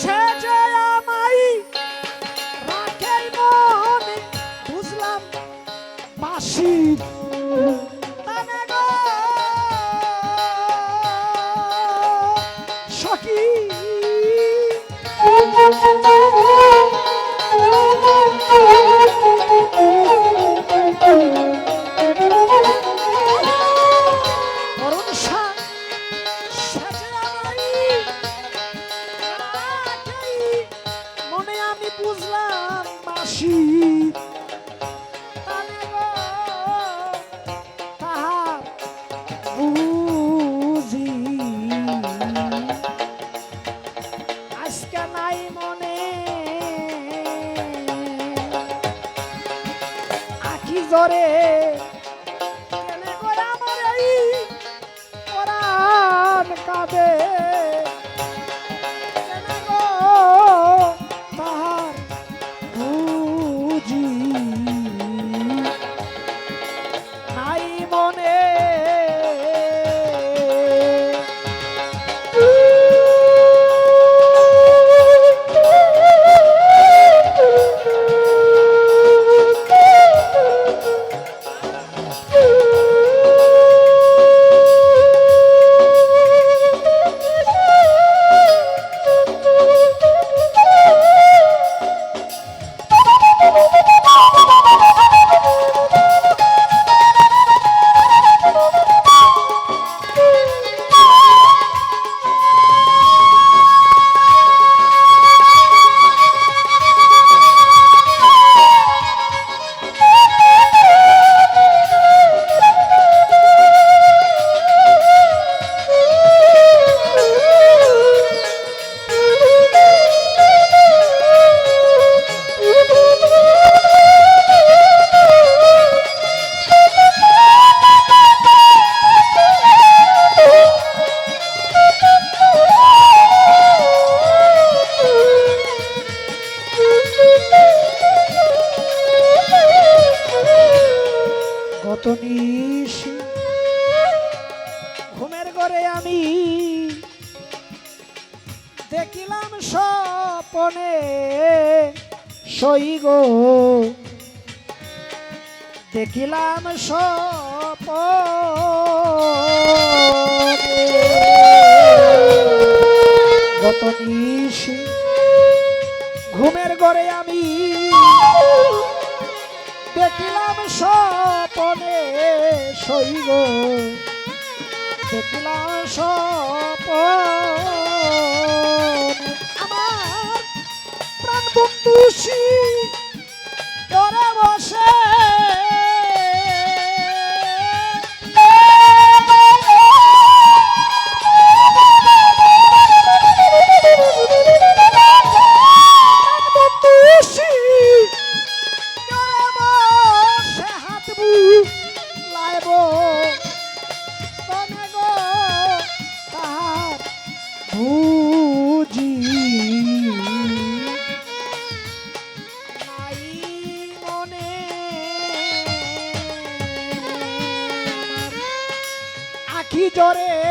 সে যে আমায় রাখে মনে বুঝলাম বাসির তানে গো। সখী। ঘরে আমি দেখিলাম স্বপনে সই গো। দেখিলাম নিশি ঘুমের ঘরে আমি দেখিলাম স্বপনে শৈব দেখিলাম স্বপন আমার প্রাণ বন্ধু কি জরে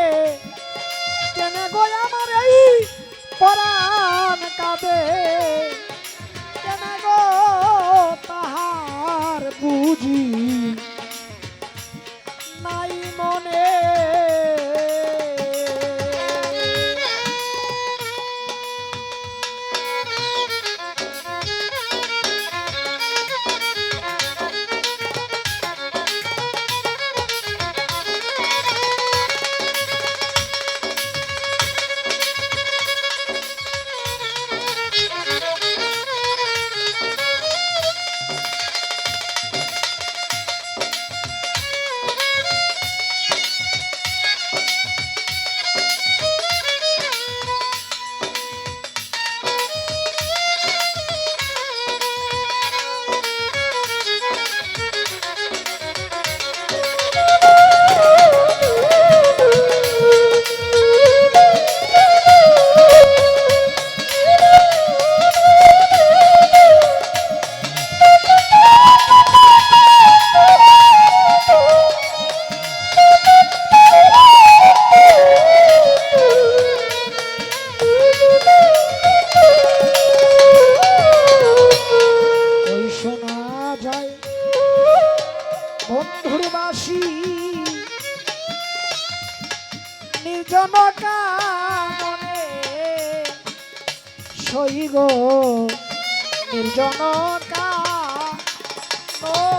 বাসি নিজন কামনে সই গো নির্জন কামনে